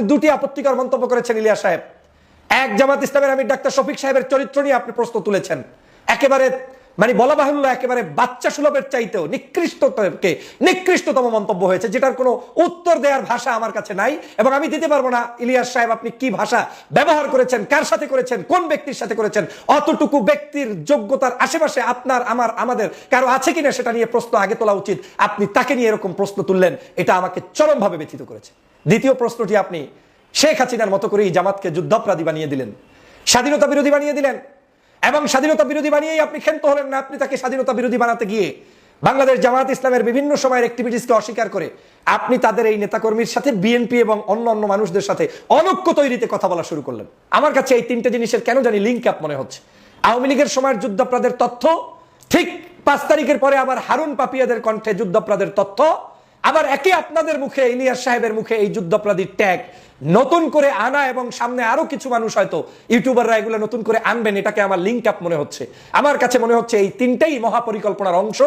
দুটি আপত্তিকর মন্তব্য করেছেন ইলিয়াস সাহেব। এক, জামাত ইসলামের আমির ডাক্তার শফিক সাহেবের চরিত্র নিয়ে আপনি প্রশ্ন তুলেছেন। একেবারে মানে বলা বাহুল্য, একেবারে বাচ্চা সুলভের চাইতেও নিকৃষ্টকে নিকৃষ্টতম মন্তব্য হয়েছে, যেটার কোনো উত্তর দেওয়ার ভাষা আমার কাছে নাই, এবং আমি দিতে পারব না ইলিয়াস সাহেব আপনি কি ভাষা ব্যবহার করেছেন, কার সাথে করেছেন, কোন ব্যক্তির সাথে করেছেন, অতটুকু ব্যক্তির যোগ্যতার আশেপাশে আপনার, আমার, আমাদের কারও আছে কিনা সেটা নিয়ে প্রশ্ন আগে তোলা উচিত। আপনি তাকে নিয়ে এরকম প্রশ্ন তুললেন, এটা আমাকে চরমভাবে ব্যথিত করেছে। দ্বিতীয় প্রশ্নটি আপনি শেখ হাসিনার মতো করেই জামাতকে যুদ্ধাপরাধী বানিয়ে দিলেন। স্বাধীনতা বিরোধী বানিয়ে দিলেন। এবং স্বাধীনতা বিরোধী বানিয়েই আপনি ক্ষান্ত হলেন না। আপনি তাকে স্বাধীনতা বিরোধী বানাতে গিয়ে বাংলাদেশ জামাত ইসলামের বিভিন্ন সময়ের অ্যাক্টিভিটিসকে অস্বীকার করে আপনি তাদের এই নেতাকর্মীর সাথে বিএনপি এবং অন্য অন্য মানুষদের সাথে অনৈক্য তৈরিতে কথা বলা শুরু করলেন। আমার কাছে এই তিনটে জিনিসের কেন জানি লিঙ্ক আপ মনে হচ্ছে। আওয়ামী লীগের সময়ের যুদ্ধাপরাধের তথ্য, ঠিক পাঁচ তারিখের পরে আবার হারুন পাপিয়াদের কণ্ঠে যুদ্ধাপরাধের তথ্য আবার একে আপনাদের মুখে ইলিয়াস সাহেবের মুখে এই যুদ্ধাপরাধীর ট্যাগ নতুন করে আনা এবং সামনে আরও কিছু মানুষ হয়তো ইউটিউবাররা এগুলো নতুন করে আনবেন, এটাকে আমার লিঙ্ক আপ মনে হচ্ছে। আমার কাছে মনে হচ্ছে এই তিনটেই মহাপরিকল্পনার অংশ।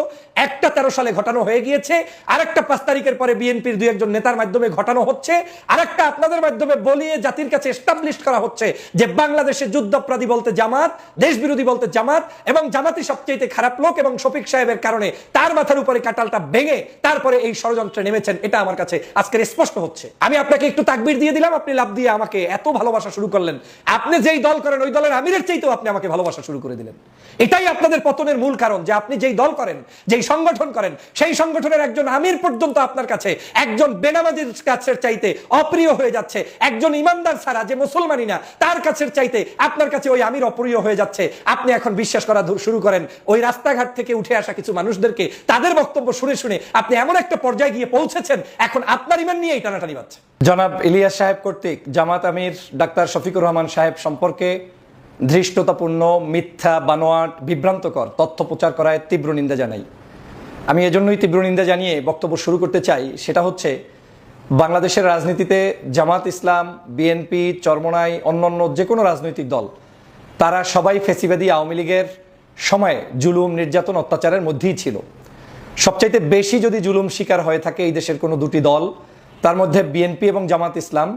একটা তেরো সালে ঘটানো হয়ে গিয়েছে, আরেকটা পাঁচ তারিখের পরে বিএনপির দুই একজন নেতার মাধ্যমে ঘটানো হচ্ছে, আরেকটা আপনাদের মাধ্যমে বলিয়ে জাতির কাছে এস্টাবলিশ করা হচ্ছে যে বাংলাদেশে যুদ্ধাপরাধী বলতে জামাত দেশ বিরোধী বলতে জামাত এবং জামাতই সবচেয়ে খারাপ লোক এবং শফিক সাহেবের কারণে তার মাথার উপরে কাটালটা ভেঙে তারপরে এই ষড়যন্ত্রে নেমেছেন, এটা আমার কাছে আজকের স্পষ্ট হচ্ছে। আমি আপনাকে একটু তাকবির দিয়ে দিলাম। আপনি লাভ দিয়ে আমাকে এত ভালোবাসা শুরু করলেন। আপনি যেই দল করেন, ওই দলের আমিরের চাইতেও আপনি আমাকে ভালোবাসা শুরু করে দিলেন। এটাই আপনাদের পতনের মূল কারণ, যে আপনি যেই দল করেন, যেই সংগঠন করেন, সেই সংগঠনের একজন আমির পর্যন্ত আপনার কাছে একজন বেনামাজির কাছের চাইতে অপ্রিয় হয়ে যাচ্ছে, একজন ইমানদার ছাড়া যে মুসলমানই না, তার কাছের চাইতে আপনার কাছে ওই আমির অপ্রিয় হয়ে যাচ্ছে। আপনি এখন বিশ্বাস করা শুরু করেন, ওই রাস্তাঘাট থেকে উঠে আসা কিছু মানুষদেরকে তাদের বক্তব্য শুনে শুনে আপনি এমন একটা পর্যায়ে গিয়ে পৌঁছেছেন, এখন আপনার ইমান নিয়েই টানাটানি বাচ্ছে জনাব ইলিয়াস সাহেব কর্তৃক জামাত আমির ডাক্তার শফিকুর রহমান সাহেব সম্পর্কে ধৃষ্টতাপূর্ণ, মিথ্যা, বানোয়াট, বিভ্রান্তকর তথ্য প্রচার করায় তীব্র নিন্দা জানাই। আমি এজন্যই তীব্র নিন্দা জানিয়ে বক্তব্য শুরু করতে চাই, সেটা হচ্ছে বাংলাদেশের রাজনীতিতে জামাত ইসলাম, বিএনপি, চরমনাই, অন্যান্য যে কোনো রাজনৈতিক দল, তারা সবাই ফেসিবাদী আওয়ামী লীগের সময়ে জুলুম, নির্যাতন, অত্যাচারের মধ্যেই ছিল। সবচাইতে বেশি যদি জুলুম শিকার হয়ে থাকে এই দেশের কোনো দুটি দল তার মধ্যে বিএনপি এবং জামাত ইসলাম।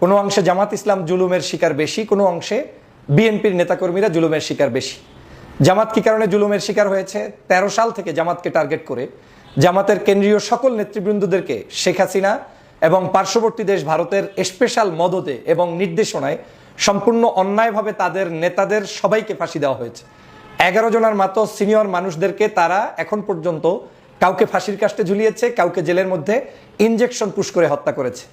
কোনো অংশে জামাত ইসলাম জুলুমের শিকার বেশি, কোনো অংশে বিএনপির নেতাকর্মীরা জুলুমের শিকার বেশি। জামাত কি কারণে জুলুমের শিকার হয়েছে? ১৩ সাল থেকে জামাতকে টার্গেট করে জামাতের কেন্দ্রীয় সকল নেতৃবৃন্দদেরকে শেখ হাসিনা এবং পার্শ্ববর্তী দেশ ভারতের স্পেশাল মদতে এবং নির্দেশনায় সম্পূর্ণ অন্যায়ভাবে তাদের নেতাদের সবাইকে ফাঁসি দেওয়া হয়েছে। এগারো জনের মাত্র সিনিয়র মানুষদেরকে তারা এখন পর্যন্ত কাউকে ফাঁসির কাস্টে ঝুলিয়েছে, কাউকে জেলের মধ্যে ইনজেকশন পুশ করে হত্যা করেছে।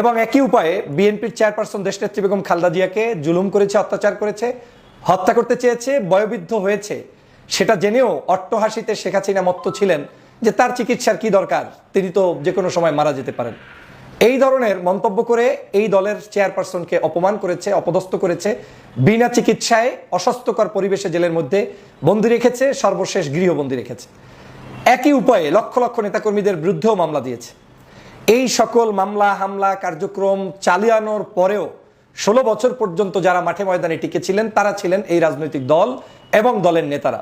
এবং একই উপায়ে বিএনপির চেয়ারপারসন দেশনেত্রী বেগম খালদা জিয়াকে জুলুম করেছে, অত্যাচার করেছে, হত্যা করতে চেয়েছে, বয়োবৃদ্ধ হয়েছে। সেটা জেনেও অট্টহাসিতে শেখ হাসিনা মত্ত ছিলেন যে তার চিকিৎসার কি দরকার, তিনি তো যে কোনো সময় মারা যেতে পারেন। এই ধরনের মন্তব্য করে এই দলের চেয়ারপারসনকে অপমান করেছে, অপদস্থ করেছে, বিনা চিকিৎসায় অস্বাস্থ্যকর পরিবেশে জেলের মধ্যে বন্দি রেখেছে, সর্বশেষ গৃহবন্দী রেখেছে। একই উপায়ে লক্ষ লক্ষ নেতাকর্মীদের বিরুদ্ধেও মামলা দিয়েছে। এই সকল মামলা, হামলা, কার্যক্রম চালিয়ানোর পরেও ষোলো বছর পর্যন্ত যারা মাঠে ময়দানে টিকেছিলেন, তারা ছিলেন এই রাজনৈতিক দল এবং দলের নেতারা।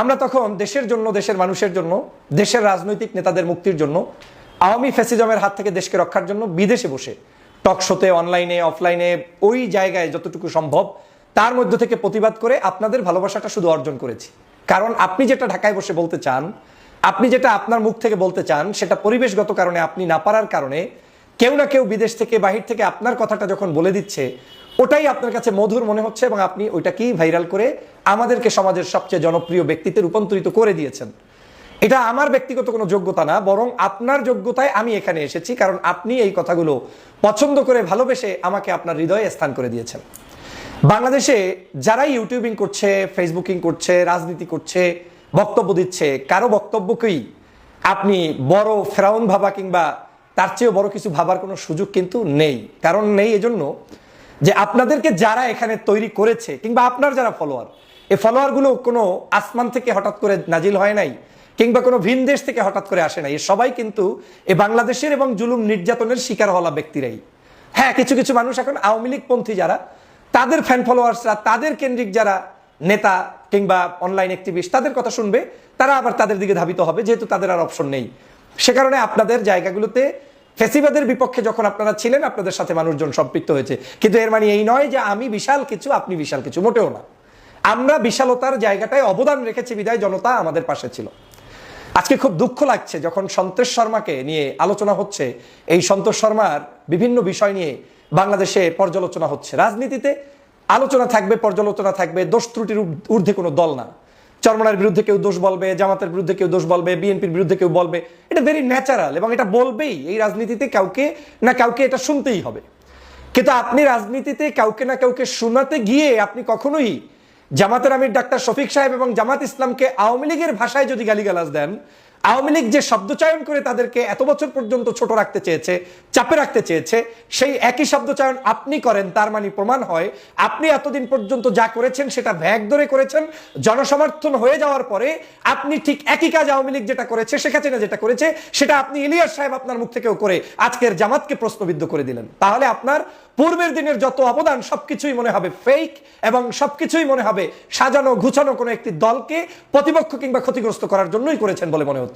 আমরা তখন দেশের জন্য, দেশের মানুষের জন্য, দেশের রাজনৈতিক নেতাদের মুক্তির জন্য, আওয়ামী ফ্যাসিজমের হাত থেকে দেশকে রক্ষার জন্য বিদেশে বসে, টক শোতে, অনলাইনে, অফলাইনে, ওই জায়গায় যতটুকু সম্ভব, তার মধ্য থেকে প্রতিবাদ করে আপনাদের ভালোবাসাটা শুধু অর্জন করেছি। কারণ আপনি যেটা ঢাকায় বসে বলতে চান, আপনি যেটা আপনার মুখ থেকে বলতে চান, সেটা পরিবেশগত কারণে আপনি না পারার কারণে কেউ না কেউ বিদেশ থেকে, বাহির থেকে আপনার কথাটা যখন বলে দিচ্ছে, ওটাই আপনার কাছে মধুর মনে হচ্ছে এবং আপনি ওইটাকেই ভাইরাল করে আমাদেরকে সমাজের সবচেয়ে জনপ্রিয় ব্যক্তিতে রূপান্তরিত করে দিয়েছেন। এটা আমার ব্যক্তিগত কোনো যোগ্যতা না, বরং আপনার যোগ্যতায় আমি এখানে এসেছি কারণ আপনি এই কথাগুলো পছন্দ করে ভালোবেসে আমাকে আপনার হৃদয়ে স্থান করে দিয়েছেন। বাংলাদেশে যারাই ইউটিউবিং করছে, ফেসবুকিং করছে, রাজনীতি করছে, বক্তব্য দিচ্ছে, কারও বক্তব্যকেই আপনি বড় ফেরাউন ভাবা কিংবা তার চেয়েও বড় কিছু ভাবার কোনো সুযোগ কিন্তু নেই। কারণ নেই এজন্য যে আপনাদেরকে যারা এখানে তৈরি করেছে কিংবা আপনার যারা ফলোয়ার এই ফলোয়ারগুলো কোনো আসমান থেকে হঠাৎ করে নাজিল হয় নাই কিংবা কোনো ভিন দেশ থেকে হঠাৎ করে আসে নাই, এ সবাই কিন্তু এ বাংলাদেশের এবং জুলুম নির্যাতনের শিকার হওয়া ব্যক্তিরাই। হ্যাঁ কিছু কিছু মানুষ এখন আওয়ামী লীগ পন্থী যারা তাদের ফ্যান ফলোয়ার্সরা তাদের কেন্দ্রিক যারা নেতা কিংবা অনলাইন অ্যাক্টিভিস্ট তাদের কথা শুনবে, তারা আবার তাদের দিকে ধাবিত হবে, যেহেতু তাদের আর অপশন নেই। সে কারণে আপনাদের জায়গাগুলোতে ফেসিবাদের বিপক্ষে যখন আপনারা ছিলেন, আপনাদের সাথে মানুষজন সম্পৃক্ত হয়েছে। কিন্তু এর মানে এই নয় যে আমি বিশাল কিছু, আপনি বিশাল কিছু, মোটেও না। আমরা বিশালতার জায়গাটায় অবদান রেখেছি, বিদায় জনতা আমাদের পাশে ছিল। আজকে খুব দুঃখ লাগছে যখন সন্তোষ শর্মাকে নিয়ে আলোচনা হচ্ছে। এই সন্তোষ শর্মার বিভিন্ন বিষয় নিয়ে বাংলাদেশে পর্যালোচনা হচ্ছে। রাজনীতিতে আলোচনা থাকবে, পর্যালোচনা থাকবে, দোষ ত্রুটির ঊর্ধ্বে কোনো দল না। চরমনার বিরুদ্ধে কেউ দোষ বলবে, জামাতের বিরুদ্ধে কেউ দোষ বলবে, বিএনপির বিরুদ্ধে কেউ বলবে। এটা ভেরি ন্যাচারাল এবং এটা বলবেই এই রাজনীতিতে কাউকে না কাউকে এটা শুনতেই হবে। কিন্তু আপনি রাজনীতিতে কাউকে না কাউকে শোনাতে গিয়ে আপনি কখনোই জামাতের আমির ডাক্তার শফিক সাহেব এবং জামাত ইসলামকে আওয়ামী লীগের ভাষায় যদি গালিগালাজ দেন আওয়ামী লীগ যে শব্দচয়ন করে তাদেরকে এত বছর পর্যন্ত ছোট রাখতে চেয়েছে, চাপে রাখতে চেয়েছে, সেই একই শব্দচয়ন আপনি করেন, তার মানে প্রমাণ হয় আপনি এতদিন পর্যন্ত যা করেছেন সেটা ভ্যাগ ধরে করেছেন, জনসমর্থন হয়ে যাওয়ার পরে আপনি ঠিক একই কাজ আওয়ামী লীগ যেটা করেছে, শেখ হাসিনা যেটা করেছে, সেটা আপনি ইলিয়াস সাহেব আপনার মুখ থেকেও করে আজকের জামাতকে প্রশ্নবিদ্ধ করে দিলেন। তাহলে আপনার পূর্বের দিনের যত অবদান, সবকিছুই মনে হবে ফেক এবং সবকিছুই মনে হবে সাজানো গুছানো কোনো একটি দলকে প্রতিপক্ষ কিংবা ক্ষতিগ্রস্ত করার জন্যই করেছেন বলে মনে হচ্ছে।